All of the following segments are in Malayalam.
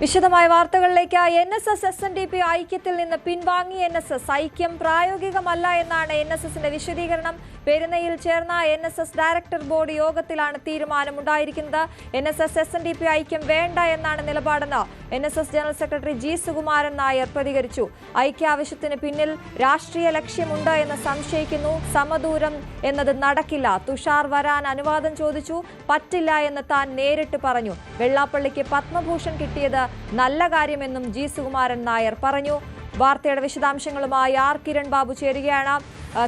വിശദമായ വാർത്തകളിലേക്ക് N S S S N D P ഐക്യത്തിൽ നിന്ന് പിൻവാങ്ങി. എൻ എസ് എസ് ഐക്യം പ്രായോഗികമല്ല എന്നാണ് എൻ എസ് എസിന്റെ വിശദീകരണം. പെരുന്നയിൽ ചേർന്ന N S S director board യോഗത്തിലാണ് തീരുമാനമുണ്ടായിരിക്കുന്നത്. N S S S N D P ഐക്യം വേണ്ട എന്നാണ് നിലപാടെന്ന് N S S general secretary G Sukumaran Nair പ്രതികരിച്ചു. ഐക്യാവശ്യത്തിന് പിന്നിൽ രാഷ്ട്രീയ ലക്ഷ്യമുണ്ട് എന്ന് സംശയിക്കുന്നു. സമദൂരം എന്നത് നടക്കില്ല. തുഷാർ വരാൻ അനുവാദം ചോദിച്ചു. പറ്റില്ല എന്ന് താൻ നേരിട്ട് പറഞ്ഞു. വെള്ളാപ്പള്ളിക്ക് പത്മഭൂഷൺ കിട്ടിയത് നല്ല കാര്യമെന്നും ജി സുകുമാരൻ നായർ പറഞ്ഞു. വാർത്തയുടെ വിശദാംശങ്ങളുമായി ആർ കിരൺ ബാബു ചേരുകയാണ്.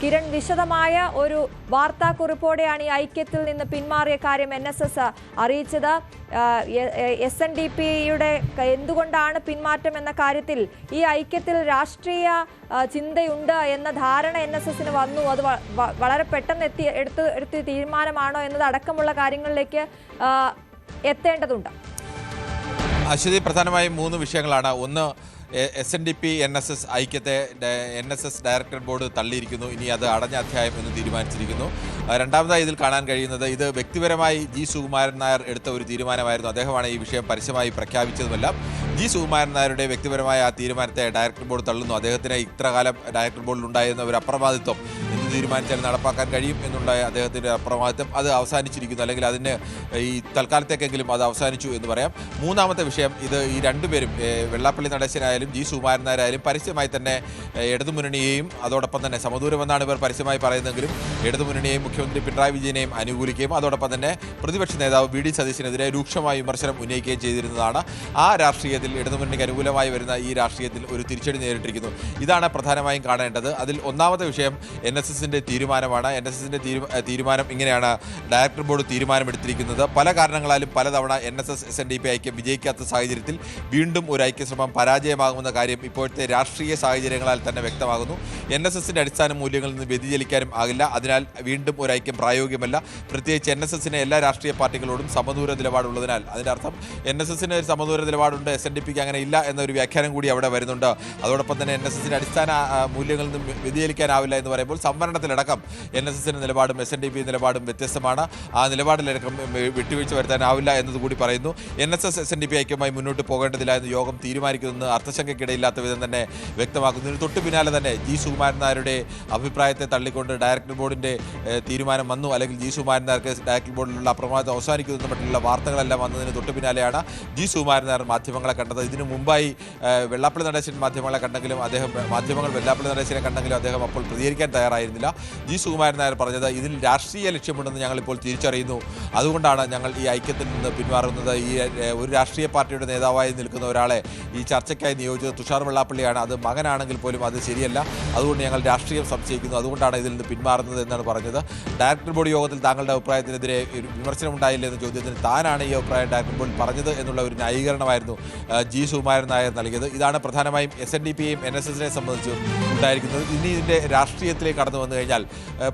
കിരൺ വിശദമായ ഒരു വാർത്താക്കുറിപ്പോടെയാണ് ഈ ഐക്യത്തിൽ നിന്ന് പിന്മാറിയ കാര്യം എൻ എസ് എസ് അറിയിച്ചത്. എസ് എൻ ഡി പിയുടെ എന്തുകൊണ്ടാണ് പിന്മാറ്റം എന്ന കാര്യത്തിൽ ഈ ഐക്യത്തിൽ രാഷ്ട്രീയ ചിന്തയുണ്ട് എന്ന ധാരണ എൻ എസ് എസിന് വന്നു. അത് വളരെ പെട്ടെന്ന് എത്തി എടുത്ത് എടുത്ത തീരുമാനമാണോ എന്നതടക്കമുള്ള കാര്യങ്ങളിലേക്ക് എത്തേണ്ടതുണ്ട്. അശ്വതി പ്രധാനമായും മൂന്ന് വിഷയങ്ങളാണ്. ഒന്ന് S N D P N S S ഐക്യത്തെ N S S director board തള്ളിയിരിക്കുന്നു. ഇനി അത് അടഞ്ഞ അധ്യായം എന്ന് തീരുമാനിച്ചിരിക്കുന്നു. രണ്ടാമതായി ഇതിൽ കാണാൻ കഴിയുന്നത് ഇത് വ്യക്തിപരമായി ജി. സുകുമാരൻ നായർ എടുത്ത ഒരു തീരുമാനമായിരുന്നു. അദ്ദേഹമാണ് ഈ വിഷയം പരസ്യമായി പ്രഖ്യാപിച്ചതുമെല്ലാം ജി. സുകുമാരൻ നായരുടെ വ്യക്തിപരമായ ആ തീരുമാനത്തെ ഡയറക്ടർ ബോർഡ് തള്ളുന്നു. അദ്ദേഹത്തിന് ഇത്രകാലം ഡയറക്ടർ ബോർഡിൽ ഉണ്ടായിരുന്ന ഒരു അപ്രമാദിത്വം തീരുമാനിച്ചാൽ നടപ്പാക്കാൻ കഴിയും എന്നുള്ള അദ്ദേഹത്തിന്റെ അപ്രമാദിത്വം അത് അവസാനിച്ചിരിക്കുന്നു. അല്ലെങ്കിൽ അതിന് ഈ തൽക്കാലത്തേക്കെങ്കിലും അത് അവസാനിച്ചു എന്ന് പറയാം. മൂന്നാമത്തെ വിഷയം ഇത് ഈ രണ്ടുപേരും വെള്ളാപ്പള്ളി നടേശനായാലും ജി. സുകുമാരൻ നായരായാലും പരസ്യമായി തന്നെ ഇടതുമുന്നണിയെയും അതോടൊപ്പം തന്നെ സമദൂരമെന്നാണ് ഇവർ പരസ്യമായി പറയുന്നതെങ്കിലും ഇടതുമുന്നണിയെയും മുഖ്യമന്ത്രി പിണറായി വിജയനെയും അനുകൂലിക്കുകയും അതോടൊപ്പം തന്നെ പ്രതിപക്ഷ നേതാവ് വി. ഡി. സതീശനെതിരെ രൂക്ഷമായ വിമർശനം ഉന്നയിക്കുകയും ചെയ്തിരുന്നതാണ്. ആ രാഷ്ട്രീയത്തിൽ ഇടതുമുന്നണിക്ക് അനുകൂലമായി വരുന്ന ഈ രാഷ്ട്രീയത്തിൽ ഒരു തിരിച്ചടി നേരിട്ടിരിക്കുന്നു. ഇതാണ് പ്രധാനമായും കാണേണ്ടത്. അതിൽ ഒന്നാമത്തെ വിഷയം എൻ. എസ്. എസ് എസിന്റെ തീരുമാനമാണ്. എൻ എസ് എസിന്റെ തീരുമാനം ഇങ്ങനെയാണ്. ഡയറക്ടർ ബോർഡ് തീരുമാനമെടുത്തിരിക്കുന്നത് പല കാരണങ്ങളാലും പലതവണ N S S S N D P ഐക്യം വിജയിക്കാത്ത സാഹചര്യത്തിൽ വീണ്ടും ഒരു ഐക്യശ്രമം പരാജയമാകുമെന്ന കാര്യം ഇപ്പോഴത്തെ രാഷ്ട്രീയ സാഹചര്യങ്ങളാൽ തന്നെ വ്യക്തമാകുന്നു. എൻ എസ് എസിന്റെ അടിസ്ഥാന മൂല്യങ്ങളിൽ നിന്ന് വ്യതിചലിക്കാനും ആകില്ല. അതിനാൽ വീണ്ടും ഒരു ഐക്യം പ്രായോഗികമല്ല. പ്രത്യേകിച്ച് എൻ എസ് എസിന് എല്ലാ രാഷ്ട്രീയ പാർട്ടികളോടും സമദൂര നിലപാടുള്ളതിനാൽ. അതിന്റെ അർത്ഥം എൻ എസ് എസിന് ഒരു സമദൂര നിലപാടുണ്ട് എസ് എൻ ഡി പിക്ക് അങ്ങനെ ഇല്ല എന്നൊരു വ്യാഖ്യാനം കൂടി അവിടെ വരുന്നുണ്ട്. അതോടൊപ്പം തന്നെ എൻ എസ് എസിന്റെ അടിസ്ഥാന മൂല്യങ്ങളിൽ നിന്നും വ്യതിചലിക്കാനാവില്ല എന്ന് പറയുമ്പോൾ സംവരണത്തിലടക്കം എൻ എസ് എസിന്റെ നിലപാടും എസ് എൻ ഡി പി നിലപാടും വ്യത്യസ്തമാണ്. ആ നിലപാടിലടക്കം വിട്ടുവീഴ്ച വരുത്താനാവില്ല എന്നതുകൂടി പറയുന്നു. N S S S N D P ഐക്യമായി മുന്നോട്ട് പോകേണ്ടതില്ല എന്ന് യോഗം തീരുമാനിക്കുമെന്ന് അർത്ഥശങ്കയ്ക്കിടയില്ലാത്ത വിധം തന്നെ വ്യക്തമാക്കുന്നു. ഇതിന് തൊട്ട് പിന്നാലെ തന്നെ ജി സുകുമാരൻ നായരുടെ അഭിപ്രായത്തെ തള്ളിക്കൊണ്ട് ഡയറക്ടർ ബോർഡിന്റെ തീരുമാനം വന്നു. അല്ലെങ്കിൽ ജി സുകുമാരൻ നായർക്ക് ഡയറക്ടർ ബോർഡിലുള്ള അപ്രമാദം അവസാനിക്കുന്നു മറ്റുള്ള വാർത്തകളെല്ലാം വന്നതിന് തൊട്ട് പിന്നാലെയാണ് ജി സുകുമാരൻ നായർ മാധ്യമങ്ങളെ കണ്ടത്. ഇതിനു മുമ്പായി വെള്ളാപ്പള്ളി നടേശൻ മാധ്യമങ്ങളെ കണ്ടെങ്കിലും അദ്ദേഹം മാധ്യമങ്ങൾ വെള്ളാപ്പള്ളി നടേശനെ കണ്ടെങ്കിലും അദ്ദേഹം അപ്പോൾ പ്രതികരിക്കാൻ തയ്യാറായിരുന്നില്ല ജി സുകുമാരൻ നായർ പറഞ്ഞത് ഇതിൽ രാഷ്ട്രീയ ലക്ഷ്യമുണ്ടെന്ന് ഞങ്ങളിപ്പോൾ തിരിച്ചറിയുന്നു. അതുകൊണ്ടാണ് ഞങ്ങൾ ഈ ഐക്യത്തിൽ നിന്ന് പിന്മാറുന്നത് ഈ ഒരു രാഷ്ട്രീയ പാർട്ടിയുടെ നേതാവായി നിൽക്കുന്ന ഒരാളെ ഈ ചർച്ചയ്ക്കായി നിയോഗിച്ചത് തുഷാർ വെള്ളാപ്പള്ളിയാണ്. അത് മകനാണെങ്കിൽ പോലും അത് ശരിയല്ല. അതുകൊണ്ട് ഞങ്ങൾ രാഷ്ട്രീയം സംശയിക്കുന്നു. അതുകൊണ്ടാണ് ഇതിൽ നിന്ന് പിന്മാറുന്നത് എന്നാണ് പറഞ്ഞത്. ഡയറക്ടർ ബോർഡ് യോഗത്തിൽ താങ്കളുടെ അഭിപ്രായത്തിനെതിരെ ഒരു വിമർശനം ഉണ്ടായില്ല എന്ന ചോദ്യത്തിന് താനാണ് ഈ അഭിപ്രായം ഡയറക്ടർ ബോർഡിൽ പറഞ്ഞത് എന്നുള്ള ഒരു ന്യായീകരണമായിരുന്നു ജി സുകുമാരൻ നായർ നൽകിയത്. ഇതാണ് പ്രധാനമായും എസ് എൻ ഡി പിയെയും എൻ എസ് എസിനെ സംബന്ധിച്ച് ഉണ്ടായിരിക്കുന്നത്. ഇനി ഇതിന്റെ രാഷ്ട്രീയത്തിലേക്ക് കടന്നു വന്നു കഴിഞ്ഞാൽ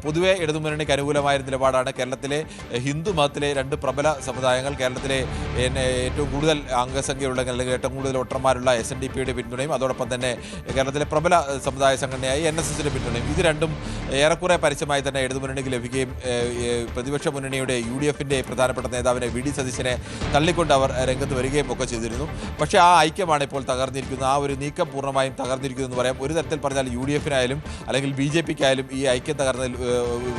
പൊതുവേ ഇടതുമുന്നണിക്ക് അനുകൂലമായ നിലപാടാണ് കേരളത്തിലെ ഹിന്ദു മതത്തിലെ രണ്ട് പ്രബല സമുദായങ്ങൾ. കേരളത്തിലെ ഏറ്റവും കൂടുതൽ അംഗസംഖ്യയുള്ള അല്ലെങ്കിൽ ഏറ്റവും കൂടുതൽ വോട്ടർമാരുള്ള എസ് എൻ ഡി പിയുടെ പിന്തുണയും അതോടൊപ്പം തന്നെ കേരളത്തിലെ പ്രബല സമുദായ സംഘടനയായി എൻ എസ് എസിന്റെ പിന്തുണയും. ഇത് രണ്ടും ഏറെക്കുറെ പരസ്യമായി തന്നെ ഇടതുമുന്നണിക്ക് ലഭിക്കുകയും പ്രതിപക്ഷ മുന്നണിയുടെ യു ഡി എഫിന്റെ പ്രധാനപ്പെട്ട നേതാവിനെ വി ഡി സതീശനെ തള്ളിക്കൊണ്ട് അവർ രംഗത്ത് വരികയും ഒക്കെ ചെയ്തിരുന്നു. പക്ഷേ ആ ഐക്യമാണ് ഇപ്പോൾ തകർന്നിരിക്കുന്നത്. ആ ഒരു നീക്കം പൂർണമായും തകർന്നിരിക്കുന്നു എന്ന് പറയാം. ഒരു തരത്തിൽ പറഞ്ഞാൽ യു ഡി എഫിനായാലും അല്ലെങ്കിൽ ബി ജെ പിക്കായാലും ഈ ഐക്യം തകർന്നതിൽ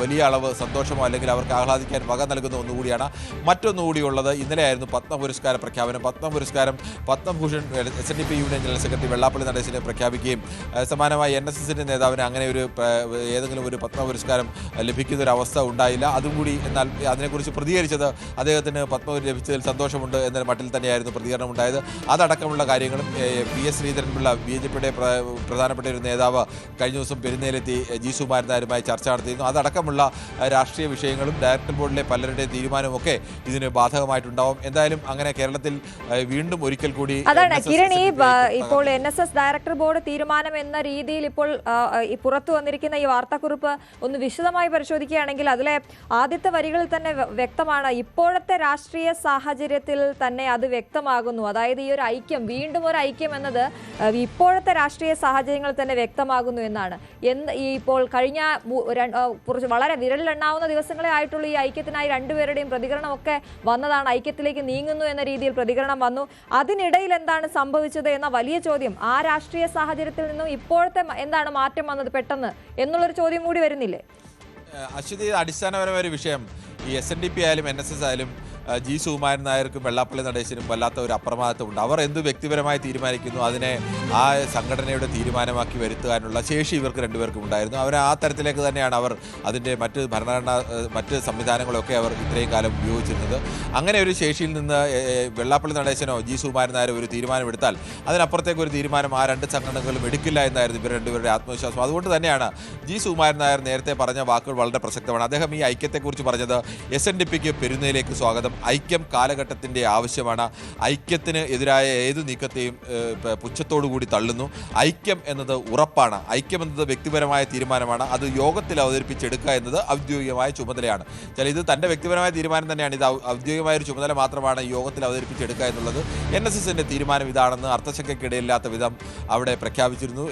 വലിയ അളവ് സന്തോഷമോ അല്ലെങ്കിൽ അവർക്ക് ആഹ്ലാദിക്കാൻ വക നൽകുന്ന ഒന്നുകൂടിയാണ് മറ്റൊന്നുകൂടിയുള്ളത്. ഇന്നലെയായിരുന്നു പത്മ പുരസ്കാര പ്രഖ്യാപനം. പത്മ പുരസ്കാരം Padma Bhushan S N D P union general secretary Vellappally നടേശനെ പ്രഖ്യാപിക്കുകയും സമാനമായി എൻ എസ് എസിന്റെ നേതാവിന് അങ്ങനെ ഒരു ഏതെങ്കിലും ഒരു പത്മ പുരസ്കാരം ലഭിക്കുന്ന ഒരു അവസ്ഥ ഉണ്ടായില്ല. അതും കൂടി എന്നാൽ അതിനെക്കുറിച്ച് പ്രതികരിച്ചത് അദ്ദേഹത്തിന് പത്മ ലഭിച്ചതിൽ സന്തോഷമുണ്ട് എന്ന മട്ടിൽ തന്നെയായിരുന്നു പ്രതികരണം ഉണ്ടായത് അതടക്കമുള്ള കാര്യങ്ങളും P S Sreedharan Pillai B J പിയുടെ പ്രധാനപ്പെട്ട ഒരു നേതാവ് കഴിഞ്ഞ ദിവസം പെരുന്നേലെത്തി ജി സുകുമാരൻ നായരുമായി ചർച്ച നടത്തിയിരുന്നു. അതടക്കമുള്ള രാഷ്ട്രീയ വിഷയങ്ങളും ഡയറക്ടർ ബോർഡിലെ പലരുടെയും തീരുമാനമൊക്കെ ഇതിന് ബാധകമായിട്ടുണ്ടാവും. എന്തായാലും അങ്ങനെ കേരളത്തിൽ വീണ്ടും ഒരിക്കൽ കൂടി അതാണ് കിരൺ ഈ ഇപ്പോൾ N S S director board തീരുമാനം എന്ന രീതിയിൽ ഇപ്പോൾ പുറത്തു വന്നിരിക്കുന്ന ഈ വാർത്താക്കുറിപ്പ് ഒന്ന് വിശദമായി പരിശോധിക്കുകയാണെങ്കിൽ അതിലെ ആദ്യത്തെ വരികളിൽ തന്നെ വ്യക്തമാണ്. ഇപ്പോഴത്തെ രാഷ്ട്രീയ സാഹചര്യത്തിൽ തന്നെ അത് വ്യക്തമാകുന്നു. അതായത് ഈ ഒരു ഐക്യം വീണ്ടും ഒരു ഐക്യം എന്നത് ഇപ്പോഴത്തെ രാഷ്ട്രീയ സാഹചര്യങ്ങൾ തന്നെ വ്യക്തമാകുന്നു എന്നാണ്. എന്ന് ഈ ഇപ്പോൾ കഴിഞ്ഞ കഴിഞ്ഞ കുറച്ച് വളരെ വിരലിലെണ്ണാവുന്ന ദിവസങ്ങളെ ആയിട്ടുള്ള ഈ ഐക്യത്തിനായി രണ്ടുപേരുടെയും പ്രതികരണമൊക്കെ വന്നതാണ്. ഐക്യത്തിലേക്ക് നീങ്ങുന്നു എന്ന രീതിയിൽ പ്രതികരണം വന്നു. അതിനിടയിൽ എന്താണ് സംഭവിച്ചത് എന്ന വലിയ ചോദ്യം. ആ രാഷ്ട്രീയ സാഹചര്യത്തിൽ നിന്നും ഇപ്പോഴത്തെ എന്താണ് മാറ്റം വന്നത് പെട്ടെന്ന് എന്നുള്ളൊരു ചോദ്യം കൂടി വരുന്നില്ലേ? അശ്വതി അടിസ്ഥാനപരമായ ഒരു വിഷയം. ഈ എസ് എൻ ഡി പി ആയാലും എൻ എസ് എസ് ആയാലും ജി സുകുമാരൻ നായർക്കും വെള്ളാപ്പള്ളി നടേശനും വല്ലാത്ത ഒരു അപ്രമാദത്വമുണ്ട് അവർ എന്ത് വ്യക്തിപരമായി തീരുമാനിക്കുന്നു അതിനെ ആ സംഘടനയുടെ തീരുമാനമാക്കി വരുത്തുവാനുള്ള ശേഷി ഇവർക്ക് രണ്ടുപേർക്കും ഉണ്ടായിരുന്നു. അവർ ആ തരത്തിലേക്ക് തന്നെയാണ് അവർ അതിന്റെ മറ്റ് ഭരണഘടന മറ്റ് സംവിധാനങ്ങളൊക്കെ അവർ ഇത്രയും കാലം ഉപയോഗിച്ചിരുന്നത്. അങ്ങനെ ഒരു ശേഷിയിൽ നിന്ന് വെള്ളാപ്പള്ളി നടേശനോ ജി സുകുമാരൻ നായരോ ഒരു തീരുമാനമെടുത്താൽ അതിനപ്പുറത്തേക്ക് ഒരു തീരുമാനം ആ രണ്ട് സംഘടനകളും എടുക്കില്ല എന്നായിരുന്നു ഇവർ രണ്ടുപേരുടെ ആത്മവിശ്വാസം. അതുകൊണ്ട് തന്നെയാണ് ജി സുകുമാരൻ നായർ നേരത്തെ പറഞ്ഞ വാക്കുകൾ വളരെ പ്രസക്തമാണ്. അദ്ദേഹം ഈ ഐക്യത്തെക്കുറിച്ച് പറഞ്ഞത് എസ് എൻ ഡി പിക്ക് പെരുന്നയിലേക്ക് സ്വാഗതം ഐക്യം കാലഘട്ടത്തിന്റെ ആവശ്യമാണ്. ഐക്യത്തിന് എതിരായ ഏത് നീക്കത്തെയും പുച്ഛത്തോടു കൂടി തള്ളുന്നു. ഐക്യം എന്നത് ഉറപ്പാണ്. ഐക്യം എന്നത് വ്യക്തിപരമായ തീരുമാനമാണ്. അത് യോഗത്തിൽ അവതരിപ്പിച്ചെടുക്കുക എന്നത് ഔദ്യോഗികമായ ചുമതലയാണ്. ചില ഇത് തന്റെ വ്യക്തിപരമായ തീരുമാനം തന്നെയാണ്. ഇത് ഔദ്യോഗികമായ ഒരു ചുമതല മാത്രമാണ് യോഗത്തിൽ അവതരിപ്പിച്ചെടുക്കുക എന്നുള്ളത്. എൻ എസ് എസിന്റെ തീരുമാനം ഇതാണെന്ന് അർത്ഥശങ്കയ്ക്കിടയില്ലാത്ത വിധം അവിടെ പ്രഖ്യാപിച്ചിരുന്നു.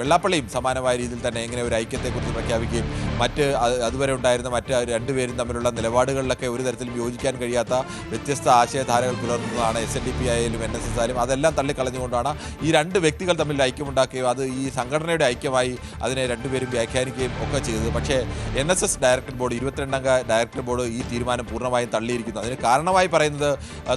വെള്ളാപ്പള്ളിയും സമാനമായ രീതിയിൽ തന്നെ ഇങ്ങനെ ഒരു ഐക്യത്തെക്കുറിച്ച് പ്രഖ്യാപിക്കുകയും മറ്റ് അതുവരെ ഉണ്ടായിരുന്ന മറ്റ് രണ്ടുപേരും തമ്മിലുള്ള നിലപാടുകളിലൊക്കെ ഒരു തരത്തിലും യോജിക്കാൻ കഴിയാത്ത വ്യത്യസ്ത ആശയധാരകൾ പുലർത്തുന്നതാണ് എസ് എൻ ഡി പി ആയാലും എൻ എസ് എസ് ആയാലും അതെല്ലാം തള്ളിക്കളഞ്ഞുകൊണ്ടാണ് ഈ രണ്ട് വ്യക്തികൾ തമ്മിൽ ഐക്യമുണ്ടാക്കുകയും അത് ഈ സംഘടനയുടെ ഐക്യമായി അതിനെ രണ്ടുപേരും വ്യാഖ്യാനിക്കുകയും ഒക്കെ ചെയ്തത്. പക്ഷേ N S S director board ഇരുപത്തിരണ്ടംഗ director board ഈ തീരുമാനം പൂർണമായും തള്ളിയിരിക്കുന്നു. അതിന് കാരണമായി പറയുന്നത്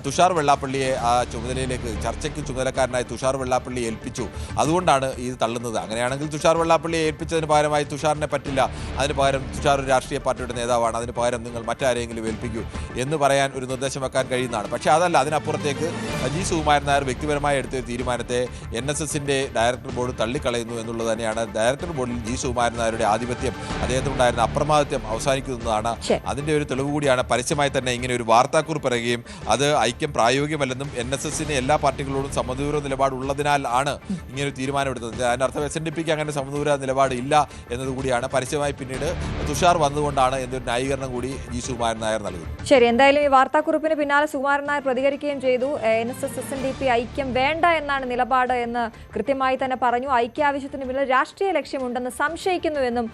തുഷാർ വെള്ളാപ്പള്ളിയെ ആ ചുമതലയിലേക്ക് ചർച്ചയ്ക്ക് ചുമതലക്കാരനായി തുഷാർ വെള്ളാപ്പള്ളി ഏൽപ്പിച്ചു. അതുകൊണ്ടാണ് ഇത് തള്ളുന്നത്. അങ്ങനെയാണെങ്കിൽ തുഷാർ വെള്ളാപ്പള്ളിയെ ഏൽപ്പിച്ചതിന് പകരമായി തുഷാറിനെ പറ്റില്ല. അതിന് പകരം തുഷാർ ഒരു രാഷ്ട്രീയ പാർട്ടിയുടെ നേതാവാണ്. അതിന് പകരം നിങ്ങൾ മറ്റാരെങ്കിലും ഏൽപ്പിക്കൂ. എന്ന് പറയാൻ ഒരു നിർദ്ദേശം വെക്കാൻ കഴിയുന്നതാണ്. പക്ഷേ അതല്ല അതിനപ്പുറത്തേക്ക് അജി സുകുമാരൻ നായർ വ്യക്തിപരമായി എടുത്ത തീരുമാനത്തെ എൻ എസ് എസിന്റെ ഡയറക്ടർ ബോർഡ് തള്ളിക്കളയുന്നു എന്നുള്ളത് തന്നെയാണ്. ഡയറക്ടർ ബോർഡിൽ ജി സുകുമാരൻ നായരുടെ ആധിപത്യം അദ്ദേഹത്തിനുണ്ടായിരുന്ന അപ്രമാദിത്യം അവസാനിക്കുന്നതാണ്. അതിന്റെ ഒരു തെളിവ് കൂടിയാണ് പരസ്യമായി തന്നെ ഇങ്ങനെ ഒരു വാർത്താക്കുറിപ്പ് ഇറങ്ങുകയും അത് ഐക്യം പ്രായോഗികമല്ലെന്നും എൻ എസ് എസിന് എല്ലാ പാർട്ടികളോടും സമദൂര നിലപാടുള്ളതിനാൽ ആണ് ഇങ്ങനെ ഒരു തീരുമാനമെടുത്തത് അതിനർത്ഥം എസ് എൻ ഡി പിക്ക് അങ്ങനെ സമദൂര നിലപാട് ഇല്ല എന്നതുകൂടിയാണ് പരസ്യമായി പിന്നീട് തുഷാർ വന്നുകൊണ്ടാണ് എന്നൊരു ന്യായീകരണം കൂടി ജി സുകുമാരൻ നായർ നൽകുന്നത്. ശരി എന്തായാലും ഈ വാർത്താക്കുറിപ്പിന് പിന്നാലെ സുകുമാരൻ നായർ പ്രതികരിക്കുകയും ചെയ്തു. N S S S N D P ഐക്യം വേണ്ട എന്നാണ് നിലപാട് എന്ന് കൃത്യമായി തന്നെ പറഞ്ഞു. ഐക്യാവശ്യത്തിന് പിന്നിൽ രാഷ്ട്രീയ ലക്ഷ്യമുണ്ടെന്ന് സംശയിക്കുന്നുവെന്നും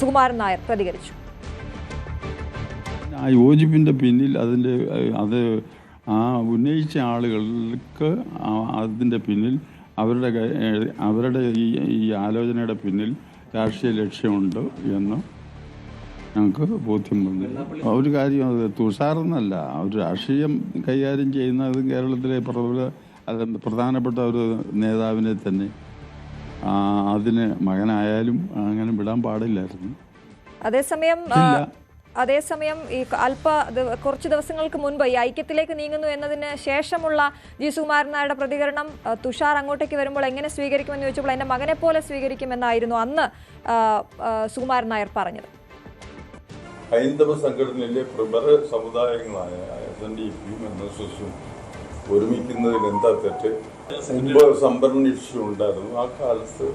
സുകുമാരൻ നായർ പ്രതികരിച്ചു. ആ യോജിപ്പിന്റെ പിന്നിൽ അതിന്റെ അത് ആ ഉന്നയിച്ച ആളുകൾക്ക് അതിന്റെ പിന്നിൽ അവരുടെ അവരുടെ ഈ ആലോചനയുടെ പിന്നിൽ രാഷ്ട്രീയ ലക്ഷ്യമുണ്ട് എന്ന് ഞങ്ങൾക്ക് ബോധ്യം വന്നു. ഒരു കാര്യം അത് തുഷാറെന്നല്ല ഒരു രാഷ്ട്രീയം കൈകാര്യം ചെയ്യുന്ന അത് കേരളത്തിലെ പ്രബല അത് പ്രധാനപ്പെട്ട ഒരു നേതാവിനെ തന്നെ അതിന് മകനായാലും അങ്ങനെ വിടാൻ പാടില്ലായിരുന്നു. അതേസമയം അതേസമയം ഈ അല്പ കുറച്ച് ദിവസങ്ങൾക്ക് മുൻപ് ഈ ഐക്യത്തിലേക്ക് നീങ്ങുന്നു എന്നതിന് ശേഷമുള്ള ജി സുകുമാരൻ നായരുടെ പ്രതികരണം തുഷാർ അങ്ങോട്ടേക്ക് വരുമ്പോൾ എങ്ങനെ സ്വീകരിക്കുമെന്ന് ചോദിച്ചപ്പോൾ എന്റെ മകനെ പോലെ സ്വീകരിക്കുമെന്നായിരുന്നു അന്ന് സുകുമാരൻ നായർ പറഞ്ഞത്. ഹൈന്ദവ സംഘടനയിലെ പ്രബല സമുദായങ്ങളായ എസ് എൻ ഡി പിയും എൻ എസ് എസും ഒരുമിക്കുന്നതിൽ എന്താ തെറ്റ്? മുമ്പ് സംഭരണ ഇഷ്യൂ ഉണ്ടായിരുന്നു. ആ കാലത്ത്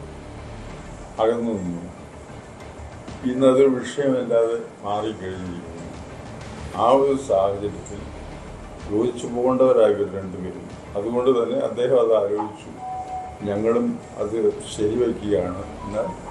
അകന്നു നിന്നു. ഇന്നത് വിഷയമല്ലാതെ മാറിക്കഴിഞ്ഞിരിക്കുന്നു. ആ ഒരു സാഹചര്യത്തിൽ യോജിച്ചു പോകേണ്ടവരായി രണ്ടുപേരും. അതുകൊണ്ട് തന്നെ അദ്ദേഹം അത് ആലോചിച്ചു. ഞങ്ങളും അത് ശരിവയ്ക്കുകയാണ്. എന്നാൽ